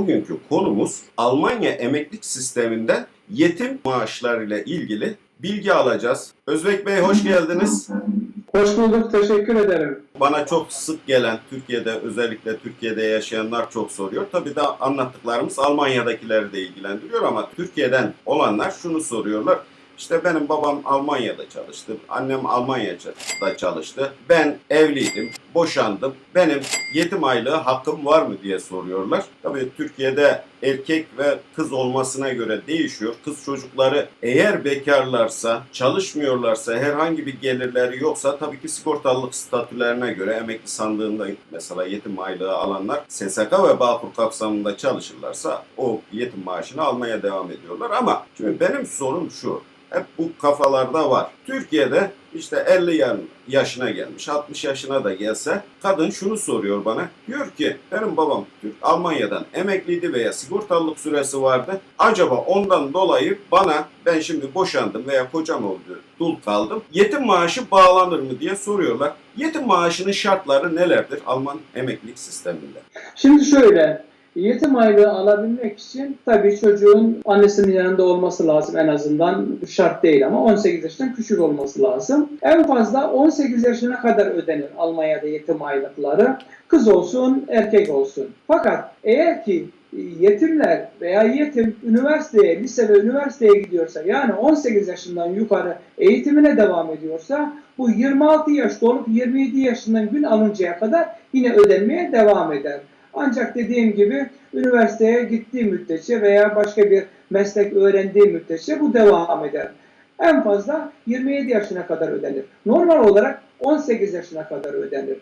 bugünkü konumuz Almanya emeklilik sisteminde yetim maaşlarıyla ilgili bilgi alacağız. Özbek Bey hoş geldiniz. Hoş bulduk, teşekkür ederim. Bana çok sık gelen Türkiye'de özellikle Türkiye'de yaşayanlar çok soruyor. Tabii de anlattıklarımız Almanya'dakileri de ilgilendiriyor ama Türkiye'den olanlar şunu soruyorlar. İşte benim babam Almanya'da çalıştı, annem Almanya'da çalıştı. Ben evliydim, boşandım. Benim yetim aylığı hakkım var mı diye soruyorlar. Tabii Türkiye'de erkek ve kız olmasına göre değişiyor. Kız çocukları eğer bekarlarsa, çalışmıyorlarsa, herhangi bir gelirleri yoksa tabii ki sigortalılık statülerine göre emekli sandığında mesela yetim aylığı alanlar SSK ve Bağkur kapsamında çalışırlarsa o yetim maaşını almaya devam ediyorlar. Ama şimdi benim sorum şu. Hep bu kafalarda var. Türkiye'de işte 50 yan- yaşına gelmiş, 60 yaşına da gelse kadın şunu soruyor bana. Diyor ki benim babam Türk Almanya'dan emekliydi veya sigortalılık süresi vardı. Acaba ondan dolayı bana ben şimdi boşandım veya kocam oldu, dul kaldım. Yetim maaşı bağlanır mı diye soruyorlar. Yetim maaşının şartları nelerdir Alman emeklilik sisteminde? Şimdi şöyle, yetim aylığı alabilmek için tabii çocuğun annesinin yanında olması lazım en azından şart değil ama 18 yaşından küçük olması lazım. En fazla 18 yaşına kadar ödenir Almanya'da yetim aylıkları. Kız olsun, erkek olsun. Fakat eğer ki yetimler veya yetim üniversiteye, lise ve üniversiteye gidiyorsa yani 18 yaşından yukarı eğitimine devam ediyorsa bu 26 yaş dolup 27 yaşından gün alıncaya kadar yine ödenmeye devam eder. Ancak dediğim gibi üniversiteye gittiği müddetçe veya başka bir meslek öğrendiği müddetçe bu devam eder. En fazla 27 yaşına kadar ödenir. Normal olarak 18 yaşına kadar ödenir.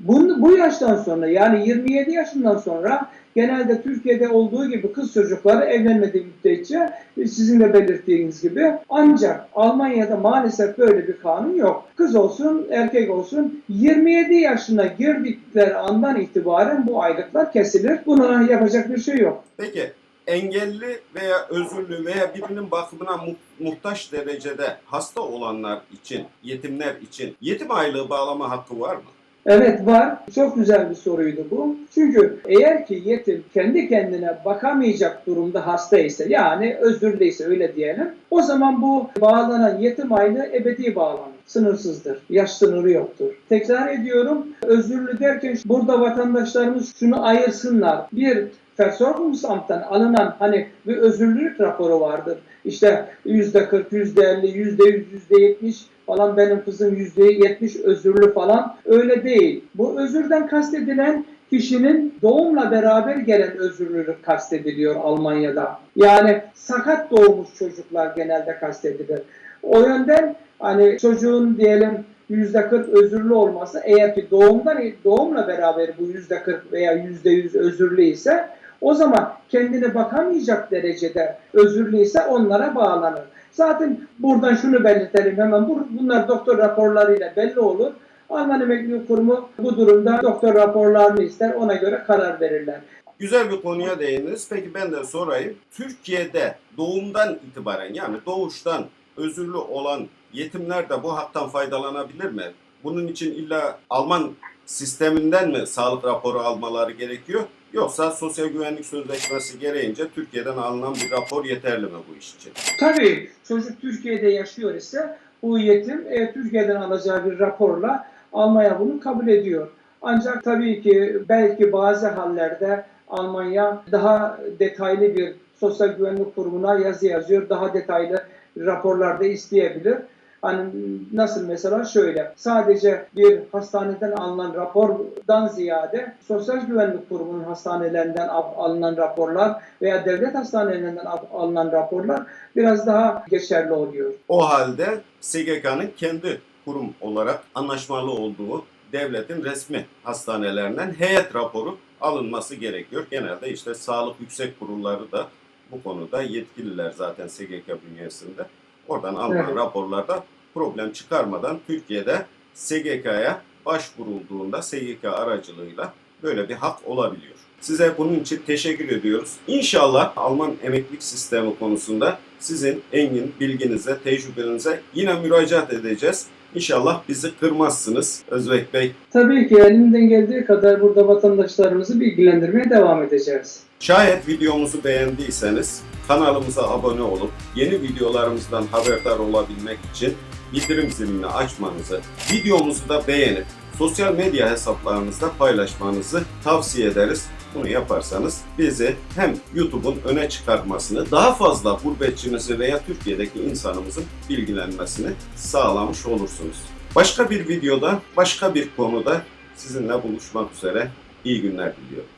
Bu, bu yaştan sonra yani 27 yaşından sonra genelde Türkiye'de olduğu gibi kız çocukları evlenmediği müddetçe sizin de belirttiğiniz gibi ancak Almanya'da maalesef böyle bir kanun yok. Kız olsun erkek olsun 27 yaşına girdikleri andan itibaren bu aylıklar kesilir. Buna yapacak bir şey yok. Peki engelli veya özürlü veya birinin bakımına mu- muhtaç derecede hasta olanlar için, yetimler için yetim aylığı bağlama hakkı var mı? Evet var. Çok güzel bir soruydu bu. Çünkü eğer ki yetim kendi kendine bakamayacak durumda hasta ise yani özürlüyse öyle diyelim. O zaman bu bağlanan yetim aylığı ebedi bağlanır. Sınırsızdır. Yaş sınırı yoktur. Tekrar ediyorum. Özürlü derken burada vatandaşlarımız şunu ayırsınlar. Bir Versorgungsamt'tan alınan hani bir özürlülük raporu vardır. İşte yüzde 40, yüzde 50, yüzde 100, yüzde 70 falan benim kızım yüzde 70 özürlü falan öyle değil. Bu özürden kastedilen kişinin doğumla beraber gelen özürlülük kastediliyor Almanya'da. Yani sakat doğmuş çocuklar genelde kastedilir. O yönden hani çocuğun diyelim yüzde 40 özürlü olması eğer ki doğumdan doğumla beraber bu yüzde 40 veya yüzde 100 özürlü ise o zaman kendine bakamayacak derecede özürlü ise onlara bağlanır. Zaten buradan şunu belirtelim hemen. Bu- Bunlar doktor raporlarıyla belli olur. Alman Emeklilik Kurumu bu durumda doktor raporlarını ister. Ona göre karar verirler. Güzel bir konuya değindiniz. Peki ben de sorayım. Türkiye'de doğumdan itibaren yani doğuştan özürlü olan yetimler de bu haktan faydalanabilir mi? Bunun için illa Alman sisteminden mi sağlık raporu almaları gerekiyor? Yoksa sosyal güvenlik sözleşmesi gereğince Türkiye'den alınan bir rapor yeterli mi bu iş için? Tabii çocuk Türkiye'de yaşıyor ise bu yetim e, Türkiye'den alacağı bir raporla Almanya bunu kabul ediyor. Ancak tabii ki belki bazı hallerde Almanya daha detaylı bir sosyal güvenlik kurumuna yazı yazıyor. Daha detaylı raporlarda isteyebilir. Hani nasıl mesela şöyle sadece bir hastaneden alınan rapordan ziyade sosyal güvenlik kurumunun hastanelerinden al- alınan raporlar veya devlet hastanelerinden al- alınan raporlar biraz daha geçerli oluyor. O halde SGK'nın kendi kurum olarak anlaşmalı olduğu devletin resmi hastanelerinden heyet raporu alınması gerekiyor. Genelde işte sağlık yüksek kurulları da bu konuda yetkililer zaten SGK bünyesinde. Oradan alınan Evet. raporlarda problem çıkarmadan Türkiye'de SGK'ya başvurulduğunda SGK aracılığıyla böyle bir hak olabiliyor. Size bunun için teşekkür ediyoruz. İnşallah Alman emeklilik sistemi konusunda sizin engin bilginize, tecrübenize yine müracaat edeceğiz. İnşallah bizi kırmazsınız Özbek Bey. Tabii ki elimden geldiği kadar burada vatandaşlarımızı bilgilendirmeye devam edeceğiz. Şayet videomuzu beğendiyseniz kanalımıza abone olup yeni videolarımızdan haberdar olabilmek için bildirim zilini açmanızı, videomuzu da beğenip sosyal medya hesaplarınızda paylaşmanızı tavsiye ederiz. Bunu yaparsanız bizi hem YouTube'un öne çıkartmasını, daha fazla gurbetçimizi veya Türkiye'deki insanımızın bilgilenmesini sağlamış olursunuz. Başka bir videoda, başka bir konuda sizinle buluşmak üzere. İyi günler diliyorum.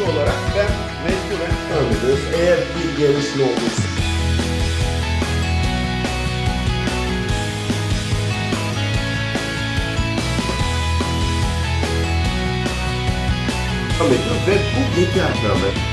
Hukukçu olarak ben mecburen tanıdığım eğer bir gelişme olursa. Ve bu bekarlığı